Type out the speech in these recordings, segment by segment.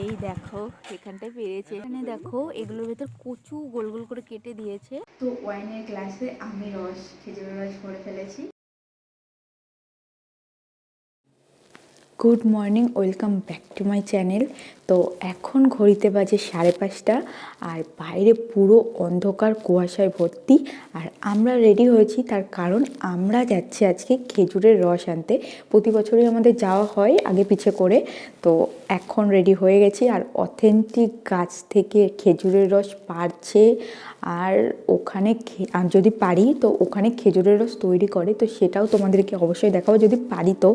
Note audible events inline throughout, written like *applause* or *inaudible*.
এই দেখো, এখানটায় পেরেছে এখানে দেখো, এগুলোর ভেতর কচু গোল গোল করে কেটে দিয়েছে। তো ওয়াইনের গ্লাসে আমি রস, খেজুরের রস ভরে ফেলেছি। Good morning, welcome back to my channel. তো এখন ঘড়িতে বাজে সাড়ে পাঁচটা আর বাইরে পুরো অন্ধকার, কুয়াশায় ভর্তি। আর আমরা রেডি হয়েছি, তার কারণ আমরা যাচ্ছি আজকে খেজুরের রস আনতে। প্রতি বছরই আমাদের যাওয়া হয় আগে পিছে করে। তো এখন রেডি হয়ে গেছি আর অথেন্টিক গাছ থেকে খেজুরের রস পাড়ছে আর ওখানে যদি পারি, তো ওখানে খেজুরের রস তৈরি করে। তো সেটাও তোমাদেরকে অবশ্যই দেখাবো। যদি পারি তো।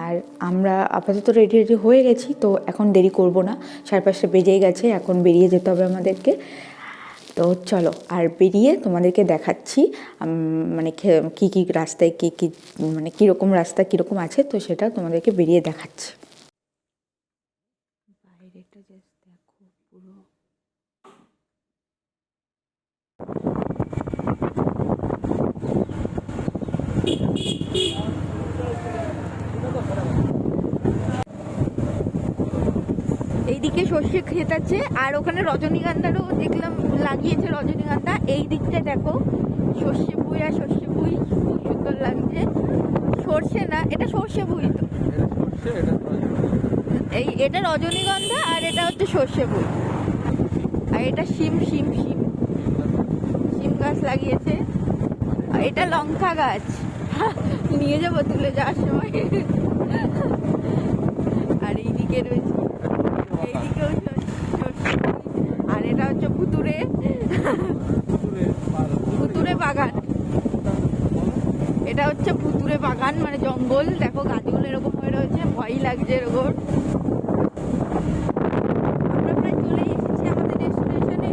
আর আমরা আপাতত রেডি রেডি হয়ে গেছি, তো এখন দেরি করব না। সাড়ে পাঁচটা বেজেই গেছে, এখন বেরিয়ে যেতে হবে আমাদেরকে। তো চলো, আর বেরিয়ে তোমাদেরকে দেখাচ্ছি মানে কী কী রাস্তায় কী কী মানে কীরকম রাস্তা, কীরকম আছে, তো সেটা তোমাদেরকে বেরিয়ে দেখাচ্ছি। জাস্ট দেখো পুরো। এইদিকে সর্ষে আছে, আর ওখানে রজনীগন্ধারও দেখলাম লাগিয়েছে রজনীগন্ধা। এই দিকটা দেখো, সর্ষে বুই আর সর্ষে বুই খুব সুন্দর লাগছে। সর্ষে না, এটা সর্ষে বুই তো। এই এটা রজনীগন্ধা আর এটা হচ্ছে সর্ষে বুই আর এটা শিম শিম শিম। শিম গাছ লাগিয়েছে। আর এটা লঙ্কা গাছ। নিয়ে যাব তুলে যাওয়ার সময়। আর এইদিকে রয়েছে এইদিকেও সর- সর্ষে আর এটা হচ্ছে ভুতুরে ভুতুরে বাগান। এটা হচ্ছে ভুতুরে বাগান মানে জঙ্গল। দেখো গাছগুলো এরকম হয়ে রয়েছে ভয় লাগছে এরকম। আমরা প্রায় চলে এসেছি আমাদের ডেস্টিনেশনে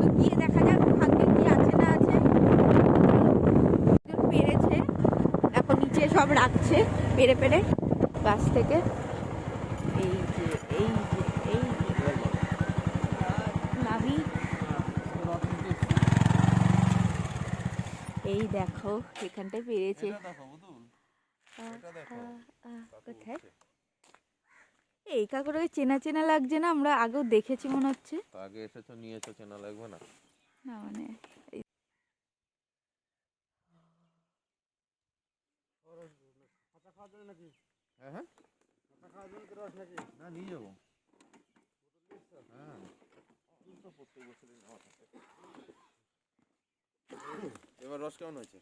তো গিয়ে দেখা যাক ভাগ্যে কি আছে না আছে একজন পেরেছে এখন নিচে সব রাখছে পেরে পেরে গাছ থেকে এই যে এই যে এই যে নাবি এই দেখো এখানটায় পেরেছে কোথায়? এই কাকুটাকে চেনা চেনা লাগছে না? আমরা আগেও দেখেছি মনে হচ্ছে। তো আগে এসেছ নিয়েছো চেনা লাগবে না? না মানে এই- হ্যাঁ তো। এবার রস কেমন হয়েছে?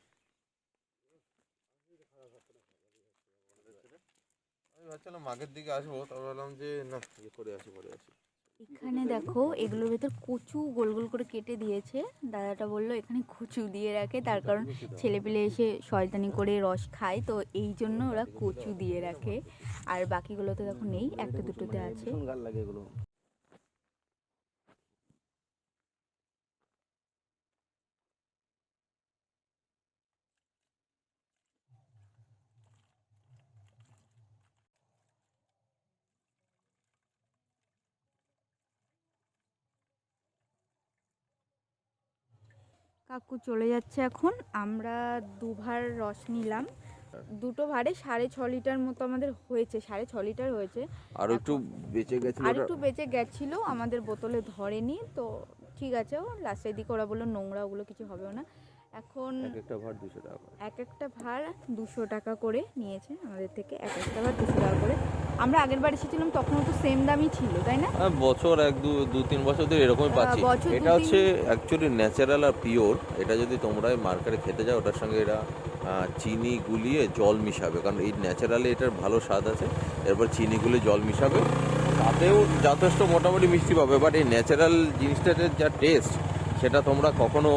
আমি ভাবছিলাম মাঘের দিকে আসব তারপর ভাবলাম যে না ইয়ে করে আসি পরে আসি। এখানে দেখো এগুলোর ভেতর কচু গোল গোল করে কেটে দিয়েছে। দাদাটা বলল এখানে কচু দিয়ে রাখে। তার কারণ ছেলেপিলে এসে শয়তানি করে রস খায় তো এই জন্য ওরা কচু দিয়ে রাখে। আর বাকিগুলোতে দেখো নেই একটা দুটোতে আছে। লাগে এগুলো। কাকু চলে যাচ্ছে এখন। আমরা দুভার রস নিলাম। দুটো ভারে সাড়ে ছ লিটার মতো আমাদের হয়েছে সাড়ে ছ লিটার হয়েছে। আর একটু বেঁচে গেছিল আর একটু বেঁচে গেছিল আমাদের বোতলে ধরেনি। তো ঠিক আছে ও লাস্টের দিকে ওরা বলল নোংরা ওগুলো কিছু হবেও না। এখন এক একটা ভার দুশো টাকা করে। এক একটা ভার দুশো টাকা করে নিয়েছে আমাদের থেকে এক একটা ভার দুশো টাকা করে। আমরা আগের বার এসেছিলাম তখনও তো সেম দামই ছিল তাই না? হ্যাঁ, বছর এক দু দু তিন বছর ধরে এরকমই পাচ্ছি। এটা হচ্ছে অ্যাকচুয়ালি ন্যাচারাল আর পিওর এটা যদি তোমরা মার্কেটে খেতে যাও ওটার সঙ্গে এরা চিনি গুলিয়ে জল মিশাবে। কারণ এই ন্যাচারালি এটার ভালো স্বাদ আছে। এরপর চিনি গুলিয়ে জল মিশাবে। তাতেও যথেষ্ট মোটামুটি মিষ্টি পাবে। বাট এই ন্যাচারাল জিনিসটার যা টেস্ট সেটা তোমরা কখনো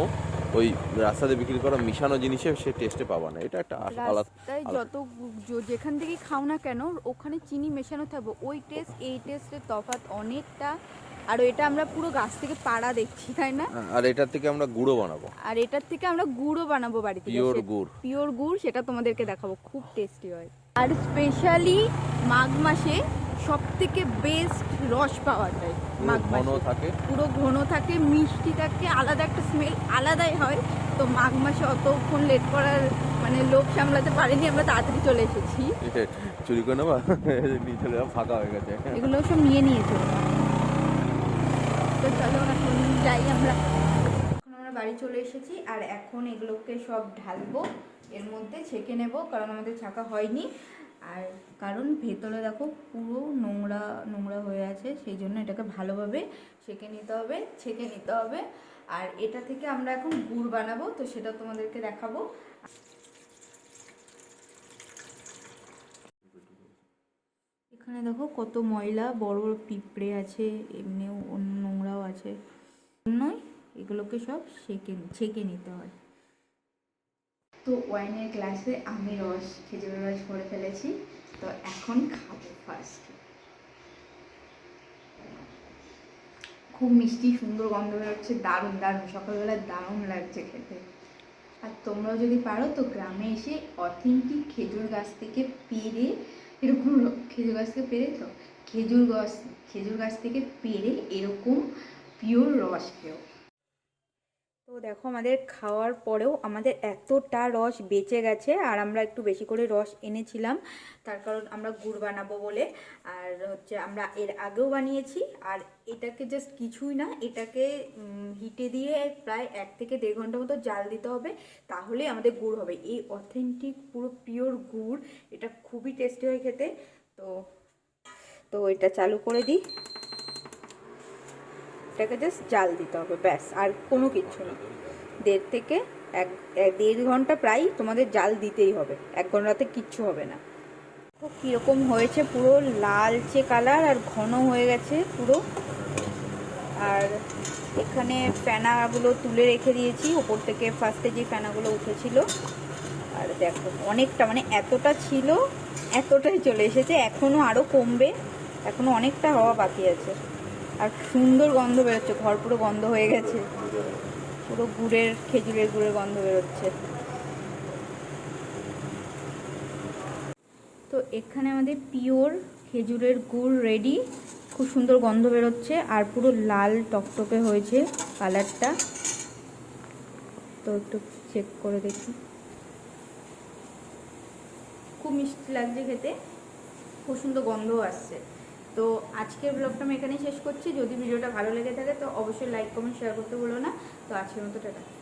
ওই রাস্তাতে বিক্রি করা মিশানো জিনিসে সে টেস্টে পাবা না। এটা একটা আলাদা যত যেখান থেকে খাও না কেন ওখানে চিনি মেশানো থাকবে। ওই টেস্ট এই টেস্টের তফাৎ অনেকটা। আর এটা আমরা পুরো গাছ থেকে পাড়া দেখছি তাই না? আর এটার থেকে আমরা গুঁড়ো বানাবো। আর এটার থেকে আমরা গুড়ও বানাবো বাড়িতে পিওর গুড়। পিওর গুড় সেটা তোমাদেরকে দেখাবো। খুব টেস্টি হয়। আর স্পেশালি মাঘ মাসে সব থেকে বেস্ট রস পাওয়া যায় মাঘ ঘন মাসে। থাকে। পুরো ঘন থাকে মিষ্টি থাকে আলাদা একটা স্মেল আলাদাই হয়। তো মাঘ মাসে অতক্ষণ লেট করার মানে লোক সামলাতে পারিনি আমরা তাড়াতাড়ি চলে এসেছি। চুরি করে নেবা? *laughs* নিয়ে চলে ফাঁকা হয়ে গেছে। এগুলো সব নিয়ে নিয়েছে ওরা। যাই আমরা। এখন আমরা বাড়ি চলে এসেছি আর এখন এগুলোকে সব ঢালবো এর মধ্যে ছেঁকে নেব কারণ আমাদের ছাকা হয়নি। আর কারণ ভেতরে দেখো পুরো নোংরা নোংরা হয়ে আছে, সেই জন্য এটাকে ভালোভাবে সেঁকে নিতে হবে, ছেঁকে নিতে হবে। আর এটা থেকে আমরা এখন গুড় বানাবো, তো সেটা তোমাদেরকে দেখাবো। এখানে দেখো কত ময়লা, বড় বড় পিঁপড়ে আছে, এমনিও অন্য নোংরাও আছে। জন্যই এগুলোকে সব সেকে ছেঁকে নিতে হয়। তো ওয়াইনের গ্লাসে আমি রস খেজুরের রস ভরে ফেলেছি। তো এখন খাব ফার্স্ট খুব মিষ্টি, সুন্দর গন্ধ বেরোচ্ছে, দারুণ দারুণ। সকালবেলা দারুণ লাগছে খেতে। আর তোমরাও যদি পারো, তো গ্রামে এসে অথেন্টিক খেজুর গাছ থেকে পেরে, এরকম খেজুর গাছ থেকে পেরে তো, খেজুর গাছ খেজুর গাছ থেকে পেরে এরকম পিওর রস খেও। তো দেখো, আমাদের খাওয়ার পরেও আমাদের এতটা রস বেঁচে গেছে, আর আমরা একটু বেশি করে রস এনেছিলাম। তার কারণ আমরা গুড় বানাবো বলে, আর হচ্ছে আমরা এর আগেও বানিয়েছি, আর এটাকে জাস্ট কিছুই না, এটাকে হিটে দিয়ে প্রায় এক থেকে দেড় ঘণ্টা মতো জাল দিতে হবে, তাহলে আমাদের গুড় হবে। এই অথেন্টিক পুরো পিওর গুড়, এটা খুবই টেস্টি হয় খেতে। তো তো এটা চালু করে দিই। এটাকে জাস্ট জাল দিতে হবে, ব্যাস, আর কোনো কিচ্ছু না। দেড় থেকে এক- দেড় ঘণ্টা প্রায় তোমাদের জাল দিতেই হবে, এক ঘন্টাতে কিচ্ছু হবে না। তো কীরকম হয়েছে পুরো লালচে কালার আর ঘন হয়ে গেছে পুরো। আর এখানে ফেনাগুলো তুলে রেখে দিয়েছি ওপর থেকে ফার্স্টে যে ফেনাগুলো উঠেছিল। আর দেখো অনেকটা মানে এতটা ছিল, এতটাই চলে এসেছে এখনও আরও কমবে এখনও অনেকটা হওয়া বাকি আছে। আর সুন্দর গন্ধ বেরোচ্ছে, ঘর পুরো গন্ধ হয়ে গেছে। পুরো গুড়ের, খেজুরের গুড়ের গন্ধ বেরোচ্ছে। তো এখানে আমাদের পিওর খেজুরের গুড় রেডি খুব সুন্দর গন্ধ বেরোচ্ছে আর পুরো লাল টকটকে হয়েছে কালারটা। তো একটু চেক করে দেখি। খুব মিষ্টি লাগছে খেতে। খুব সুন্দর গন্ধও আসছে। তো আজকের ব্লগটা আমি এখানেই শেষ করছি। যদি ভিডিওটা ভালো লেগে থাকে, তো অবশ্যই লাইক কমেন্ট শেয়ার করতে বলো না। তো আজকের মতো টাটা।